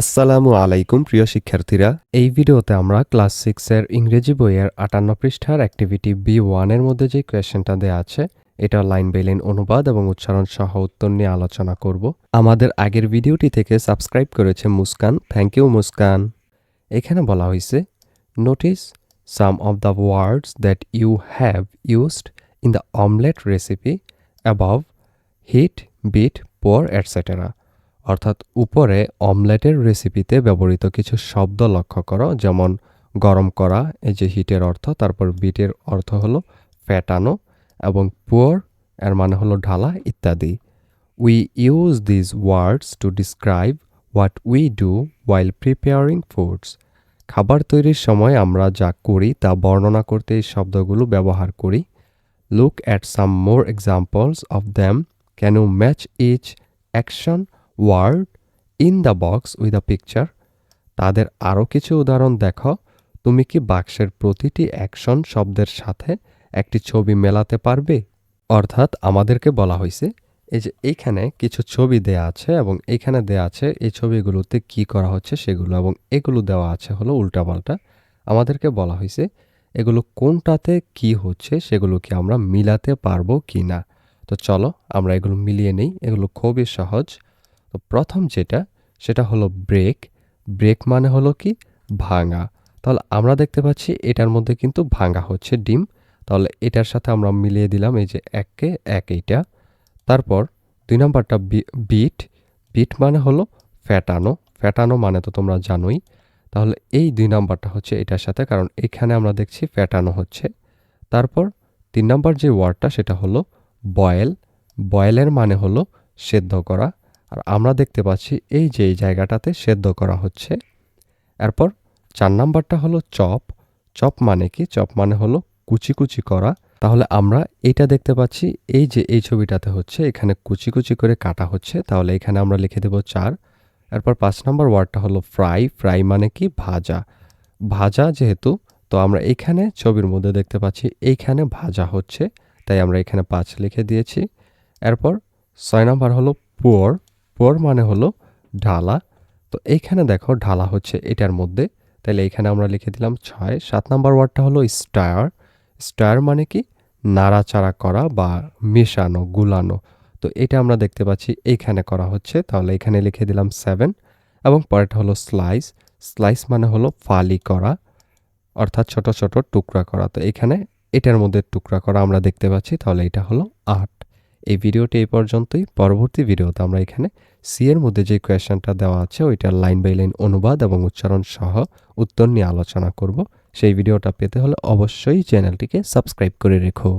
আসসালামু আলাইকুম, প্রিয় শিক্ষার্থীরা। এই ভিডিওতে আমরা ক্লাস সিক্সের ইংরেজি বইয়ের আটান্ন পৃষ্ঠার অ্যাক্টিভিটি বি ওয়ানের মধ্যে যে কোয়েশ্চেনটা দেওয়া আছে, এটা লাইন বাই লাইন অনুবাদ এবং উচ্চারণ সহ উত্তর নিয়ে আলোচনা করব। আমাদের আগের ভিডিওটি থেকে সাবস্ক্রাইব করেছে মুস্কান। Thank you Muskan. এখানে বলা হয়েছে notice some of the words that you have used in the omelette recipe above heat beat pour etcetera অর্থাৎ উপরে অমলেটের রেসিপিতে ব্যবহৃত কিছু শব্দ লক্ষ্য করো, যেমন গরম করা, এই যে হিটের অর্থ, তারপর বিটের অর্থ হলো ফ্যাটানো এবং পুয়ার, এর মানে হলো ঢালা, ইত্যাদি। We use these words to describe what we do while preparing foods খাবার তৈরির সময় আমরা যা করি তা বর্ণনা করতে এই শব্দগুলো ব্যবহার করি। Look at some more examples of them can you match each action word in the box with a picture. তাদের আরও কিছু উদাহরণ দেখো। তুমি কি বাক্সের প্রতিটি অ্যাকশন শব্দের সাথে একটি ছবি মেলাতে পারবে? অর্থাৎ আমাদেরকে বলা হয়েছে, এই যে এইখানে কিছু ছবি দেয়া আছে এবং এখানে দেয়া আছে এই ছবিগুলোতে কি করা হচ্ছে সেগুলো এবং এগুলো দেওয়া আছে হলো উল্টাপাল্টা। আমাদেরকে বলা হয়েছে, এগুলো কোনটাতে কি হচ্ছে সেগুলো কি আমরা মিলাতে পারব কি না তো চলো আমরা এগুলো মিলিয়ে নেই, এগুলো খুবই সহজ। তো প্রথম যেটা, সেটা হলো ব্রেক ব্রেক মানে হলো কি? ভাঙা। তাহলে আমরা দেখতে পাচ্ছি এটার মধ্যে কিন্তু ভাঙা হচ্ছে ডিম। তাহলে এটার সাথে আমরা মিলিয়ে দিলাম এই যে এককে এক এইটা। তারপর দুই নম্বরটা বিট বিট মানে হলো ফ্যাটানো ফ্যাটানো মানে তো তোমরা জানোই। তাহলে এই দুই নাম্বারটা হচ্ছে এটার সাথে, কারণ এখানে আমরা দেখছি ফ্যাটানো হচ্ছে। তারপর তিন নম্বর যে ওয়ার্ডটা সেটা হলো বয়েল বয়েলের মানে হলো সেদ্ধ করা। আর আমরা দেখতে পাচ্ছি এই যে এই জায়গাটাতে সেদ্ধ করা হচ্ছে। এরপর চার নাম্বারটা হলো চপ। চপ মানে কি? চপ মানে হলো কুচি কুচি করা। তাহলে আমরা এইটা দেখতে পাচ্ছি, এই যে এই ছবিটাতে হচ্ছে, এখানে কুচি কুচি করে কাটা হচ্ছে। তাহলে এখানে আমরা লিখে দেব চার। এরপর পাঁচ নাম্বার ওয়ার্ডটা হলো ফ্রাই। ফ্রাই মানে কি? ভাজা। ভাজা যেহেতু, তো আমরা এখানে ছবির মধ্যে দেখতে পাচ্ছি, এইখানে ভাজা হচ্ছে। তাই আমরা এখানে পাঁচ লিখে দিয়েছি। এরপর ছয় নাম্বার হলো পোর পোর মানে হলো ঢালা। তো এইখানে দেখো ঢালা হচ্ছে এটার মধ্যে। তাহলে এখানে আমরা লিখে দিলাম ছয়। সাত নাম্বার ওয়ার্ডটা হলো স্টার। স্টায়ার মানে কি? নাড়াচাড়া করা বা মেশানো, গুলানো। তো এটা আমরা দেখতে পাচ্ছি এইখানে করা হচ্ছে। তাহলে এখানে লিখে দিলাম সেভেন। এবং পরেরটা হলো স্লাইস। স্লাইস মানে হলো ফালি করা, অর্থাৎ ছোট ছোট টুকরা করা। তো এখানে এটার মধ্যে টুকরা করা আমরা দেখতে পাচ্ছি। তাহলে এটা হলো আট। এই ভিডিওটি এই পর্যন্তই। পরবর্তী ভিডিওতে আমরা এখানে সি এর মধ্যে যে কোয়েশনটা দেওয়া আছে ওইটার লাইন বাই লাইন অনুবাদ এবং উচ্চারণ সহ উত্তর নিয়ে আলোচনা করব। সেই ভিডিওটা পেতে হলে অবশ্যই চ্যানেলটিকে সাবস্ক্রাইব করে রেখো।